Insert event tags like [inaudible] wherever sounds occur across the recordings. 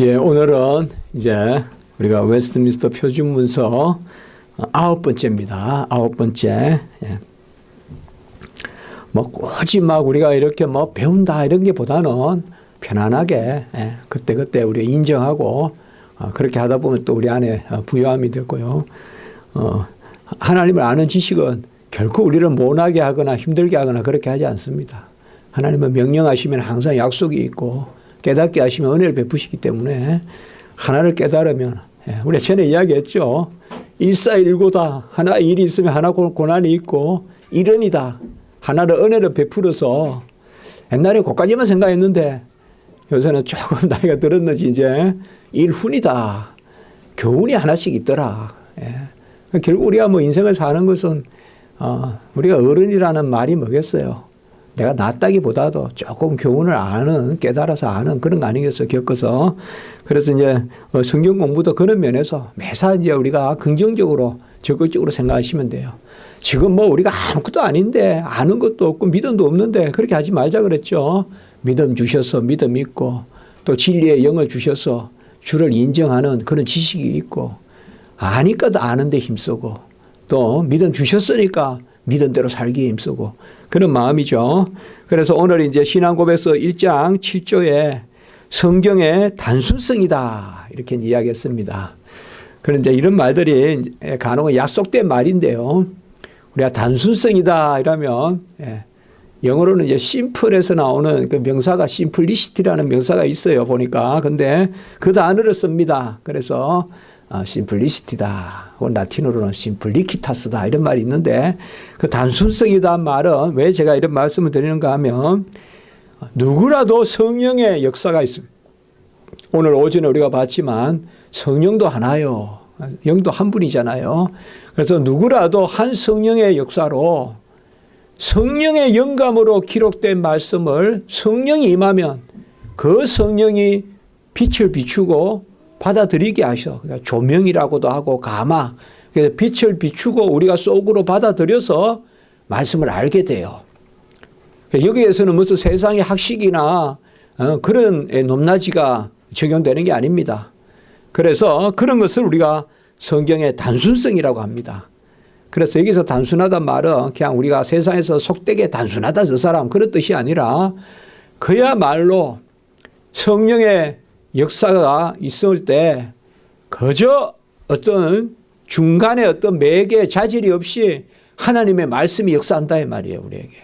예, 오늘은 이제 우리가 웨스트민스터 표준 문서 아홉 번째입니다. 아홉 번째. 예. 뭐 굳이 막 우리가 이렇게 뭐 배운다 이런 게보다는 편안하게 예, 그때 그때 우리가 인정하고 어, 그렇게 하다 보면 또 우리 안에 어, 부여함이 되고요. 어, 하나님을 아는 지식은 결코 우리를 못하게 하거나 힘들게 하거나 그렇게 하지 않습니다. 하나님은 명령하시면 항상 약속이 있고 깨닫게 하시면 은혜를 베푸시기 때문에 하나를 깨달으면 예, 우리가 전에 이야기했죠. 일사일고다. 하나 일이 있으면 하나 고- 고난이 있고 일은이다. 하나를 은혜를 베풀어서 옛날에 그까지만 생각했는데 요새는 조금 [laughs] 나이가 들었는지 이제 일훈이다. 교훈이 하나씩 있더라. 예. 결국 우리가 뭐 인생을 사는 것은 어, 우리가 어른이라는 말이 뭐겠어요. 내가 낫다기보다도 조금 교훈을 아는 깨달아서 아는 그런 거 아니겠어요 겪어서? 그래서 이제 어, 성경 공부도 그런 면에서 매사 이제 우리가 긍정적으로 적극적으로 생각하시면 돼요. 지금 뭐 우리가 아무것도 아닌데 아는 것도 없고 믿음도 없는데 그렇게 하지 말자 그랬죠. 믿음 주셔서 믿음 있고 또 진리의 영을 주셔서 주를 인정하는 그런 지식이 있고 아니까도 아는데 힘쓰고 또 믿음 주셨으니까 믿음대로 살기에 힘쓰고 그런 마음이죠. 그래서 오늘 이제 신앙고백서 1장 7조에 성경의 단순성이다 이렇게 이야기했습니다. 그런데 이런 말들이 간혹 약속된 말인데요. 우리가 단순성이다 이러면 예, 영어로는 이제 심플에서 나오는 그 명사가 심플리시티라는 명사가 있어요 보니까 근데 그 단어를 씁니다. 그래서 아, 심플리시티다. 혹은 라틴어로는 심플리키타스다. 이런 말이 있는데 그 단순성이다 말은 왜 제가 이런 말씀을 드리는가 하면 누구라도 성령의 역사가 있습니다. 오늘 오전에 우리가 봤지만 성령도 하나요. 영도 한 분이잖아요. 그래서 누구라도 한 성령의 역사로 성령의 영감으로 기록된 말씀을 성령이 임하면 그 성령이 빛을 비추고 받아들이게 하셔. 그러니까 조명이라고도 하고 가마. 그래서 빛을 비추고 우리가 속으로 받아들여서 말씀을 알게 돼요. 그러니까 여기에서는 무슨 세상의 학식이나 어, 그런 높낮이가 적용되는 게 아닙니다. 그래서 그런 것을 우리가 성경의 단순성이라고 합니다. 그래서 여기서 단순하단 말은 그냥 우리가 세상에서 속되게 단순하다 저 사람 그런 뜻이 아니라 그야말로 성령의 역사가 있을 때 그저 어떤 중간에 어떤 매개 자질이 없이 하나님의 말씀이 역사한다 이 말이에요 우리에게.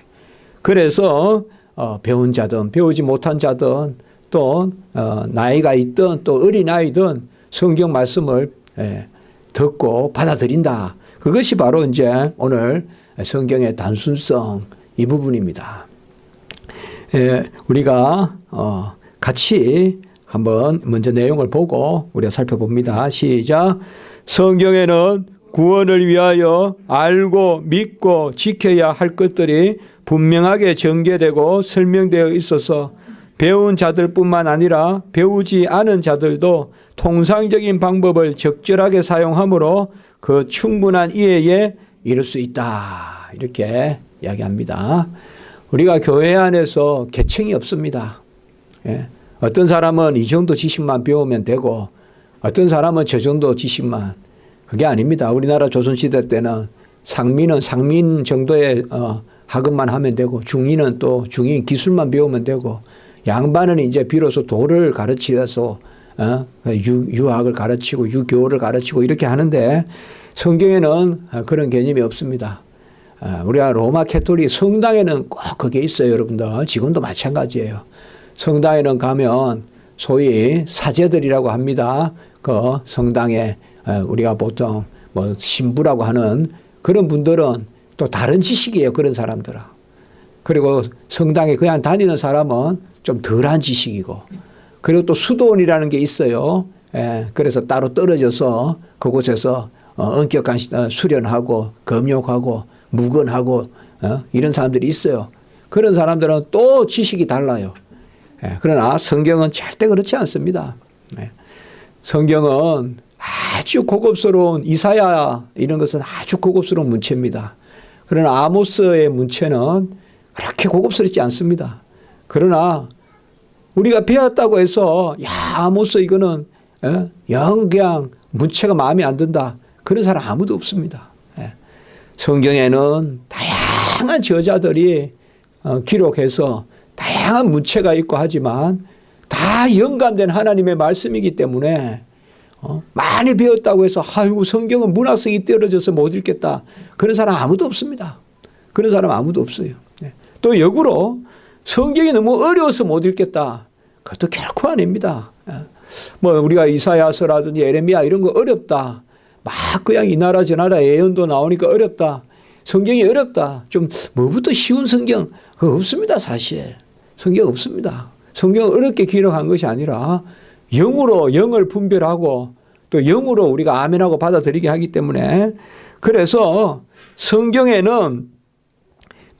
그래서 어, 배운 자든 배우지 못한 자든 또 어, 나이가 있든 또 어린 아이든 성경 말씀을 예, 듣고 받아들인다. 그것이 바로 이제 오늘 성경의 단순성 이 부분입니다. 예, 우리가 어, 같이 한번 먼저 내용을 보고 우리가 살펴봅니다. 시작. 성경에는 구원을 위하여 알고 믿고 지켜야 할 것들이 분명하게 전개되고 설명되어 있어서 배운 자들뿐만 아니라 배우지 않은 자들도 통상적인 방법을 적절하게 사용하므로 그 충분한 이해에 이를 수 있다. 이렇게 이야기합니다. 우리가 교회 안에서 계층이 없습니다. 예. 어떤 사람은 이 정도 지식만 배우면 되고 어떤 사람은 저 정도 지식만 그게 아닙니다. 우리나라 조선시대 때는 상민은 상민 정도의 어, 학업만 하면 되고 중인은 또 중인 기술만 배우면 되고 양반은 이제 비로소 도를 가르치어서 어, 유, 유학을 가르치고 유교를 가르치고 이렇게 하는데 성경에는 그런 개념이 없습니다. 아, 우리가 로마 캐톨릭 성당에는 꼭 그게 있어요, 여러분들. 지금도 마찬가지예요. 성당에는 가면 소위 사제들이라고 합니다. 그 성당에 어, 우리가 보통 뭐 신부라고 하는 그런 분들은 또 다른 지식이에요. 그런 사람들은. 그리고 성당에 그냥 다니는 사람은 좀 덜한 지식이고 그리고 또 수도원이라는 게 있어요. 예, 그래서 따로 떨어져서 그곳에서 어, 엄격한 시- 어, 수련하고 검역하고 묵언하고 어, 이런 사람들이 있어요. 그런 사람들은 또 지식이 달라요. 예, 그러나 성경은 절대 그렇지 않습니다. 예. 성경은 아주 고급스러운 이사야 이런 것은 아주 고급스러운 문체입니다. 그러나 아모스의 문체는 그렇게 고급스럽지 않습니다. 그러나 우리가 배웠다고 해서 야 아모스 이거는 예? 영 그냥 문체가 마음에 안 든다 그런 사람 아무도 없습니다. 예. 성경에는 다양한 저자들이 어, 기록해서 다양한 문체가 있고 하지만 다 영감된 하나님의 말씀이기 때문에 어, 많이 배웠다고 해서 아이고 성경은 문학성이 떨어져서 못 읽겠다 그런 사람 아무도 없습니다. 그런 사람 아무도 없어요. 예. 또 역으로 성경이 너무 어려워서 못 읽겠다. 그것도 결코 아닙니다. 예. 뭐 우리가 이사야서라든지 예레미야 이런 거 어렵다. 막 그냥 이 나라 저 나라 예언도 나오니까 어렵다. 성경이 어렵다. 좀 뭐부터 쉬운 성경 그거 없습니다 사실. 성경 없습니다. 성경은 어렵게 기록한 것이 아니라 영으로 영을 분별하고 또 영으로 우리가 아멘하고 받아들이게 하기 때문에 그래서 성경에는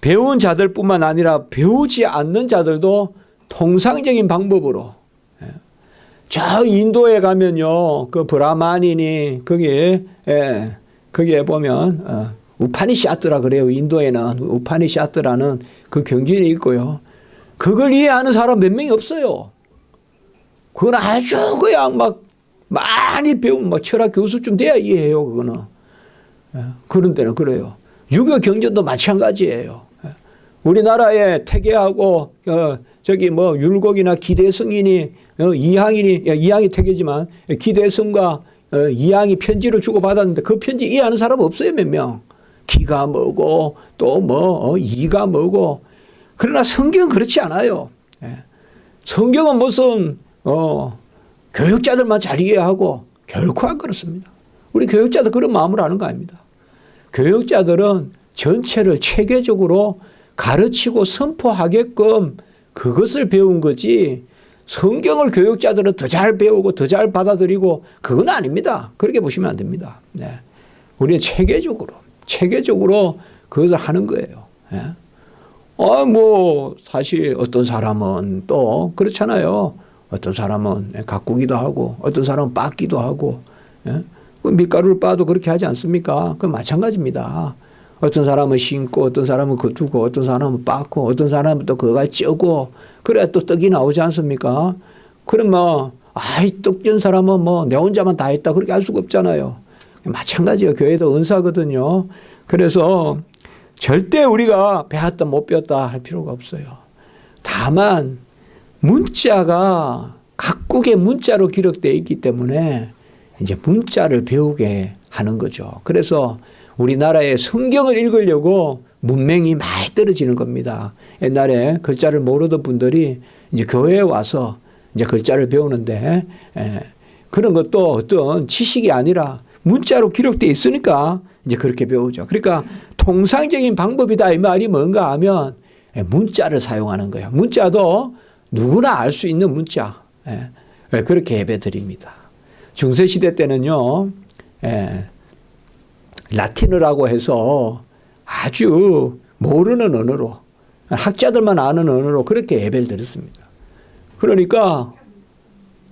배운 자들뿐만 아니라 배우지 않는 자들도 통상적인 방법으로 예. 저 인도에 가면요 그 브라만인이 거기에 예, 거기에 보면 어, 우파니샤트라 그래요 인도에는 우파니샤트라는 그 경전이 있고요 그걸 이해하는 사람 몇 명이 없어요 그건 아주 그냥 막 많이 배운 막 철학 교수쯤 돼야 이해해요 그거는 예, 그런 데는 그래요 유교 경전도 마찬가지예요 예. 우리나라에 태계하고 어, 저기 뭐 율곡이나 기대승인이 어, 이항인이 야, 이항이 태계지만 기대승과 어, 이항이 편지를 주고 받았는데 그 편지 이해하는 사람 없어요 몇 명. 기가 뭐고 또뭐 어, 이가 뭐고 그러나 성경은 그렇지 않아요. 예. 성경은 무슨 어, 교육자들만 잘 이해하고 결코 안 그렇습니다. 우리 교육자들 그런 마음으로 하는 거 아닙니다. 교육자들은 전체를 체계적으로 가르치고 선포하게끔 그것을 배운 거지 성경을 교육자들은 더 잘 배우고 더 잘 받아들이고 그건 아닙니다. 그렇게 보시면 안 됩니다. 네. 우리는 체계적으로 체계적으로 그것을 하는 거예요. 예. 아, 뭐, 사실 어떤 사람은 또 그렇잖아요. 어떤 사람은 가꾸기도 하고, 어떤 사람은 빻기도 하고, 예? 그 밀가루를 빻도 그렇게 하지 않습니까? 그 마찬가지입니다. 어떤 사람은 심고, 어떤 사람은 거두고, 어떤 사람은 빻고, 어떤 사람은 또 그가 쪄고, 그래야 또 떡이 나오지 않습니까? 그럼 뭐, 아이, 떡진 사람은 뭐, 내 혼자만 다 했다. 그렇게 할 수가 없잖아요. 마찬가지예요. 교회도 은사거든요. 그래서 절대 우리가 배웠다 못 배웠다 할 필요가 없어요. 다만 문자가 각국의 문자로 기록되어 있기 때문에 이제 문자를 배우게 하는 거죠. 그래서 우리나라의 성경을 읽으려고 문맹이 많이 떨어지는 겁니다. 옛날에 글자를 모르던 분들이 이제 교회에 와서 이제 글자를 배우는데 에, 그런 것도 어떤 지식이 아니라 문자로 기록되어 있으니까 이제 그렇게 배우죠. 그러니까 통상적인 방법이다 이 말이 뭔가 하면 문자를 사용하는 거예요. 문자도 누구나 알 수 있는 문자. 예, 그렇게 예배 드립니다. 중세 시대 때는요, 예, 라틴어라고 해서 아주 모르는 언어로, 학자들만 아는 언어로 그렇게 예배를 드렸습니다. 그러니까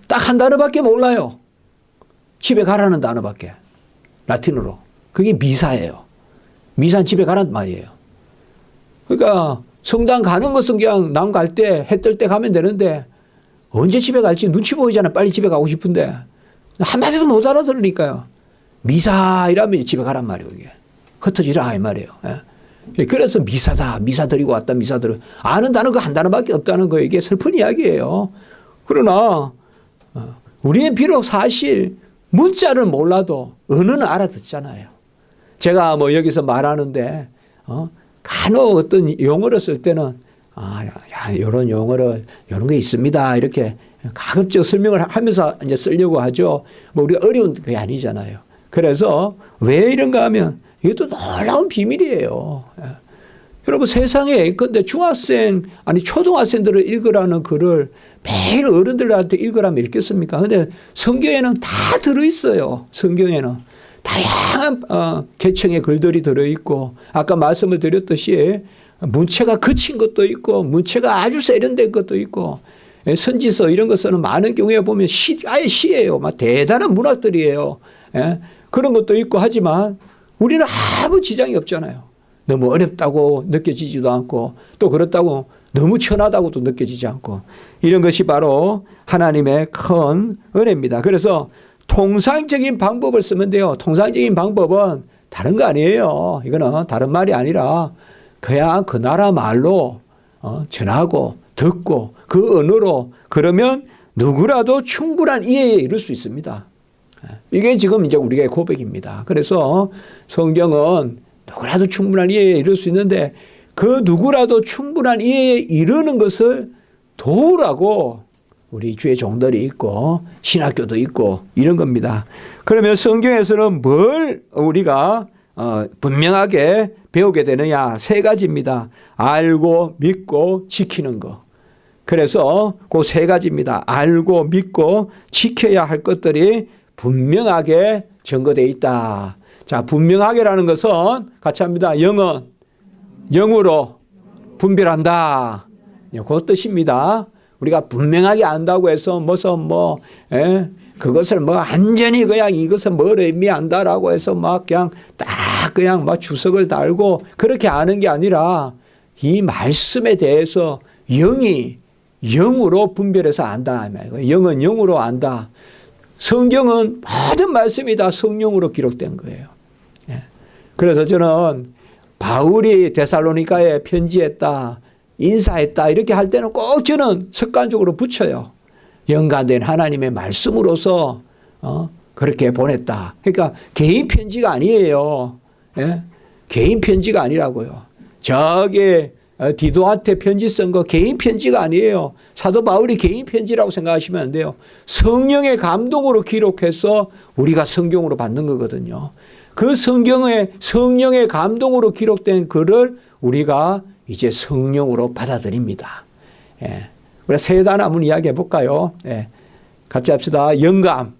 딱 한 단어밖에 몰라요. 집에 가라는 단어밖에. 라틴어로. 그게 미사예요. 미사는 집에 가란 말이에요. 그러니까 성당 가는 것은 그냥 남 갈 때, 해 뜰 때 가면 되는데 언제 집에 갈지 눈치 보이잖아. 빨리 집에 가고 싶은데. 한마디도 못 알아들으니까요. 미사 이라면 집에 가란 말이에요. 이게. 흩어지라 이 말이에요. 예. 그래서 미사다. 미사 드리고 왔다. 미사 드리고. 아는 단어가 한 단어밖에 없다는 거 이게 슬픈 이야기예요. 그러나 어, 우리는 비록 사실 문자를 몰라도 언어는 알아듣잖아요. 제가 뭐 여기서 말하는데 어? 간혹 어떤 용어를 쓸 때는 아, 야, 이런 용어를 이런 게 있습니다. 이렇게 가급적 설명을 하면서 이제 쓰려고 하죠. 뭐 우리가 어려운 게 아니잖아요. 그래서 왜 이런가 하면 이것도 놀라운 비밀이에요. 예. 여러분 세상에 근데 중학생 아니 초등학생들을 읽으라는 글을 매일 어른들한테 읽으라면 읽겠습니까? 근데 성경에는 다 들어 있어요. 성경에는 다양한 어, 계층의 글들이 들어 있고 아까 말씀을 드렸듯이 문체가 거친 것도 있고 문체가 아주 세련된 것도 있고 예, 선지서 이런 거 쓰는 많은 경우에 보면 시 아예 시예요. 막 대단한 문학들이에요. 예? 그런 것도 있고 하지만 우리는 아무 지장이 없잖아요. 너무 어렵다고 느껴지지도 않고 또 그렇다고 너무 천하다고도 느껴지지 않고 이런 것이 바로 하나님의 큰 은혜입니다. 그래서 통상적인 방법을 쓰면 돼요. 통상적인 방법은 다른 거 아니에요. 이거는 다른 말이 아니라 그냥 그 나라 말로 어, 전하고 듣고 그 언어로 그러면 누구라도 충분한 이해에 이를 수 있습니다. 이게 지금 이제 우리의 고백입니다. 그래서 성경은 누구라도 충분한 이해에 이를 수 있는데 그 누구라도 충분한 이해에 이르는 것을 도우라고 우리 주의 종들이 있고 신학교도 있고 이런 겁니다. 그러면 성경에서는 뭘 우리가 어, 분명하게 배우게 되느냐 세 가지입니다. 알고 믿고 지키는 거. 그래서 그 세 가지입니다. 알고 믿고 지켜야 할 것들이 분명하게 증거되어 있다. 자, 분명하게라는 것은 같이 합니다. 영은 영으로 분별한다. 그 뜻입니다. 우리가 분명하게 안다고 해서 무슨 뭐, 예? 그것을 뭐 완전히 그냥 이것은 뭘 의미한다라고 해서 막 그냥 딱 그냥 막 주석을 달고 그렇게 아는 게 아니라 이 말씀에 대해서 영이 영으로 분별해서 안다. 영은 영으로 안다. 성경은 모든 말씀이 다 성령으로 기록된 거예요. 예. 그래서 저는 바울이 데살로니카에 편지했다, 인사했다 이렇게 할 때는 꼭 저는 습관적으로 붙여요. 연관된 하나님의 말씀으로서 어, 그렇게 보냈다. 그러니까 개인 편지가 아니에요. 예? 개인 편지가 아니라고요. 저기 어, 디도한테 편지 쓴 거 개인 편지가 아니에요. 사도 바울이 개인 편지라고 생각하시면 안 돼요. 성령의 감동으로 기록해서 우리가 성경으로 받는 거거든요. 그 성경의 성령의 감동으로 기록된 글을 우리가 이제 성령으로 받아들입니다. 예. 우리 세 단어 한번 이야기해 볼까요? 예. 같이 합시다. 영감.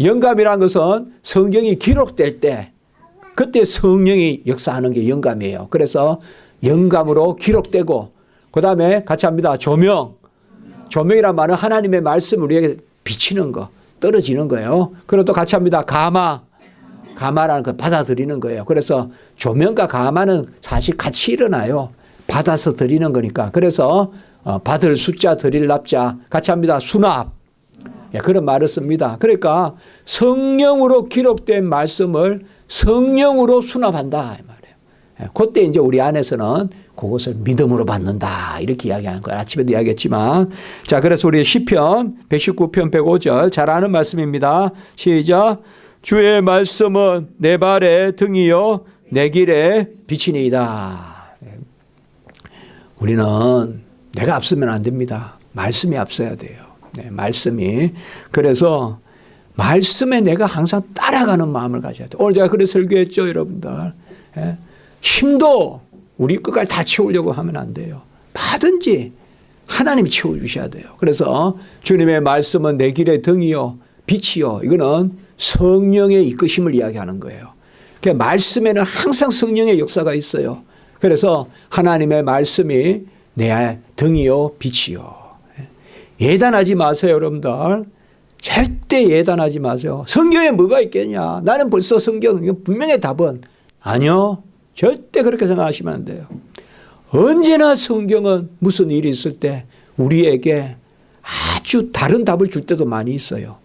영감이라는 것은 성경이 기록될 때 그때 성령이 역사하는 게 영감이에요. 그래서 영감으로 기록되고 그 다음에 같이 합니다. 조명. 조명이란 말은 하나님의 말씀 우리에게 비치는 거, 떨어지는 거예요. 그리고 또 같이 합니다. 가마. 가마라는 걸 받아들이는 거예요. 그래서 조명과 가마는 사실 같이 일어나요. 받아서 드리는 거니까. 그래서 어, 받을 숫자 드릴 납자 같이 합니다. 수납. 예, 그런 말을 씁니다. 그러니까 성령으로 기록된 말씀을 성령으로 수납한다. 이 말이에요. 예, 그때 이제 우리 안에서는 그것을 믿음으로 받는다. 이렇게 이야기하는 거예요. 아침에도 이야기했지만. 자, 그래서 우리 시편 119편 105절 잘 아는 말씀입니다. 시작. 주의 말씀은 내 발의 등이요 내 길의 빛이니이다. 우리는 내가 앞서면 안 됩니다. 말씀이 앞서야 돼요. 네, 말씀이. 그래서 말씀에 내가 항상 따라가는 마음을 가져야 돼요. 오늘 제가 그래 설교했죠, 여러분들. 예? 힘도 우리 끝까지 다 채우려고 하면 안 돼요. 뭐든지 하나님이 채워주셔야 돼요. 그래서 주님의 말씀은 내 길의 등이요, 빛이요. 이거는 성령의 이끄심을 이야기하는 거예요. 그 말씀에는 항상 성령의 역사가 있어요. 그래서 하나님의 말씀이 내 등이요 빛이요. 예단하지 마세요, 여러분들. 절대 예단하지 마세요. 성경에 뭐가 있겠냐? 나는 벌써 성경 분명히 답은 아니요. 절대 그렇게 생각하시면 안 돼요. 언제나 성경은 무슨 일이 있을 때 우리에게 아주 다른 답을 줄 때도 많이 있어요.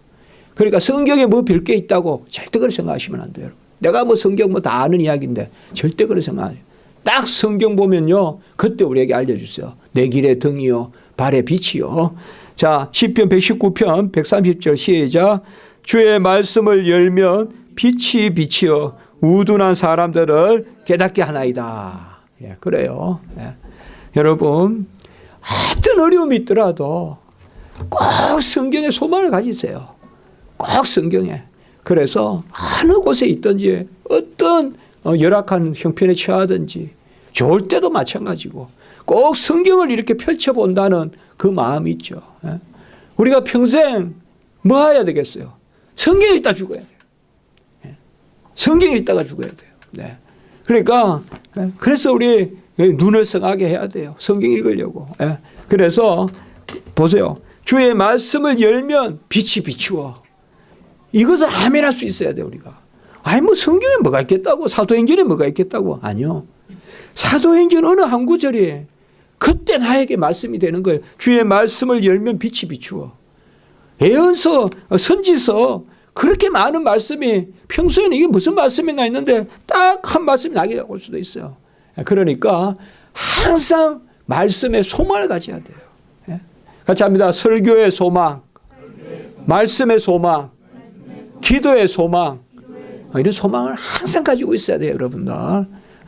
그러니까 성경에 뭐 별 게 있다고 절대 그렇게 생각하시면 안 돼요. 내가 뭐 성경 뭐 다 아는 이야기인데 절대 그렇게 생각하세요. 딱 성경 보면요. 그때 우리에게 알려주세요. 내 길의 등이요. 발의 빛이요. 자, 10편 119편 130절 시작. 주의 말씀을 열면 빛이 빛이요. 우둔한 사람들을 깨닫게 하나이다. 예, 그래요. 예. 여러분, 어떤 어려움이 있더라도 꼭 성경에 소망을 가지세요. 꼭 성경에. 그래서 어느 곳에 있든지 어떤 어, 열악한 형편에 처하든지 좋을 때도 마찬가지고 꼭 성경을 이렇게 펼쳐본다는 그 마음이 있죠. 예? 우리가 평생 뭐 해야 되겠어요? 성경 읽다 죽어야 돼요. 예? 성경 읽다가 죽어야 돼요. 네. 그러니까 예? 그래서 우리 눈을 성하게 해야 돼요. 성경 읽으려고. 그래서 보세요. 주의 말씀을 열면 빛이 비추어. 이것을 아멘할 수 있어야 돼 우리가. 아니 뭐 성경에 뭐가 있겠다고 사도행전에 뭐가 있겠다고 아니요. 사도행전 어느 한 구절에 그때 나에게 말씀이 되는 거예요. 주의 말씀을 열면 빛이 비추어. 예언서, 선지서 그렇게 많은 말씀이 평소에는 이게 무슨 말씀인가 했는데 딱 한 말씀이 나게 올 수도 있어요. 그러니까 항상 말씀에 소망을 가져야 돼요. 예? 같이 합니다. 설교의 소망, 말씀의 소망, 기도의 소망. 이런 소망을 항상 가지고 있어야 돼요, 여러분들.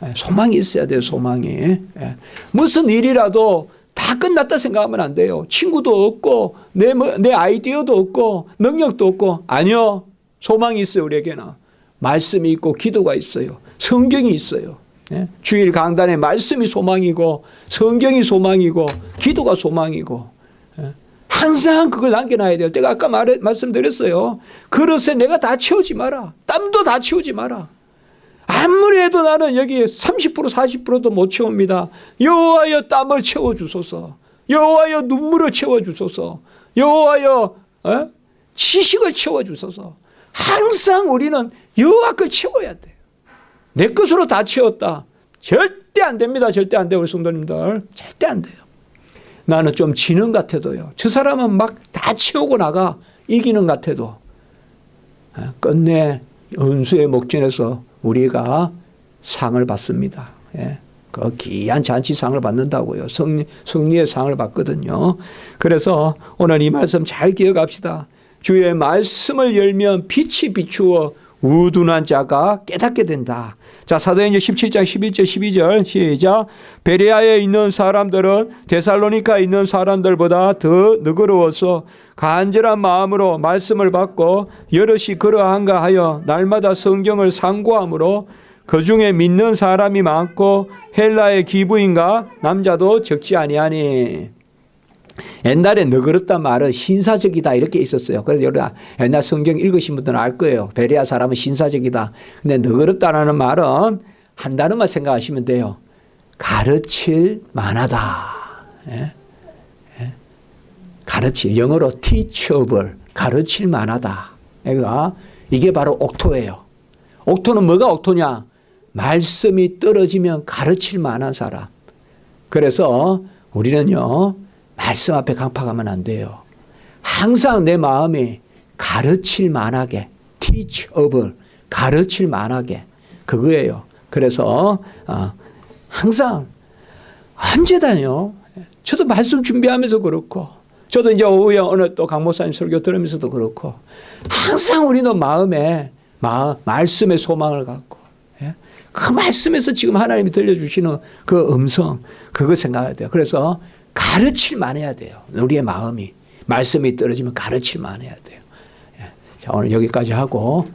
예, 소망이 있어야 돼요, 소망이. 예. 무슨 일이라도 다 끝났다 생각하면 안 돼요. 친구도 없고, 내, 뭐- 내 아이디어도 없고, 능력도 없고, 아니요. 소망이 있어요, 우리에게는. 말씀이 있고, 기도가 있어요. 성경이 있어요. 예? 주일 강단에 말씀이 소망이고, 성경이 소망이고, 기도가 소망이고, 예? 항상 그걸 남겨놔야 돼요. 제가 아까 말, 말씀드렸어요. 그릇에 내가 다 채우지 마라. 땀도 다 채우지 마라. 아무리 해도 나는 여기 30% 40%도 못 채웁니다. 여호와여 땀을 채워 주소서. 여호와여 눈물을 채워 주소서. 여호와여 어? 지식을 채워 주소서. 항상 우리는 여호와 걸 채워야 돼요. 내 것으로 다 채웠다. 절대 안 됩니다. 절대 안 돼요. 우리 성도님들. 절대 안 돼요. 나는 좀 지는 같아도요. 저 사람은 막 다 채우고 나가 이기는 같아도 어, 끝내 은수의 목전에서 우리가 상을 받습니다. 예. 그 귀한 잔치상을 받는다고요. 승리, 승리의 상을 받거든요. 그래서 오늘 이 말씀 잘 기억합시다. 주의 말씀을 열면 빛이 비추어 우둔한 자가 깨닫게 된다. 자, 사도행전 17장 11절 12절 시작. 베레아에 있는 사람들은 데살로니카에 있는 사람들보다 더 너그러워서 간절한 마음으로 말씀을 받고 여럿이 그러한가 하여 날마다 성경을 상고함으로 그 중에 믿는 사람이 많고 헬라의 기부인가 남자도 적지 아니하니 옛날에 너그럽단 말은 신사적이다 이렇게 있었어요. 그래서 여러분 옛날 성경 읽으신 분들은 알 거예요. 베레아 사람은 신사적이다. 근데 너그럽다라는 말은 한 단어만 생각하시면 돼요. 가르칠 만하다. 예? 예? 가르칠 영어로 teachable 가르칠 만하다. 그러니까 이게 바로 옥토예요. 옥토는 뭐가 옥토냐? 말씀이 떨어지면 가르칠 만한 사람. 그래서 우리는요, 말씀 앞에 강팍하면 안 돼요. 항상 내 마음이 가르칠 만하게, teachable, 가르칠 만하게, 그거예요. 그래서, 어, 항상, 언제다요. 저도 말씀 준비하면서 그렇고, 저도 이제 오후에 어느 또 강목사님 설교 들으면서도 그렇고, 항상 우리는 마음에, 마, 말씀의 소망을 갖고, 예? 그 말씀에서 지금 하나님이 들려주시는 그 음성, 그거 생각해야 돼요. 그래서 가르칠 만 해야 돼요. 우리의 마음이. 말씀이 떨어지면 가르칠 만 해야 돼요. 예. 자, 오늘 여기까지 하고.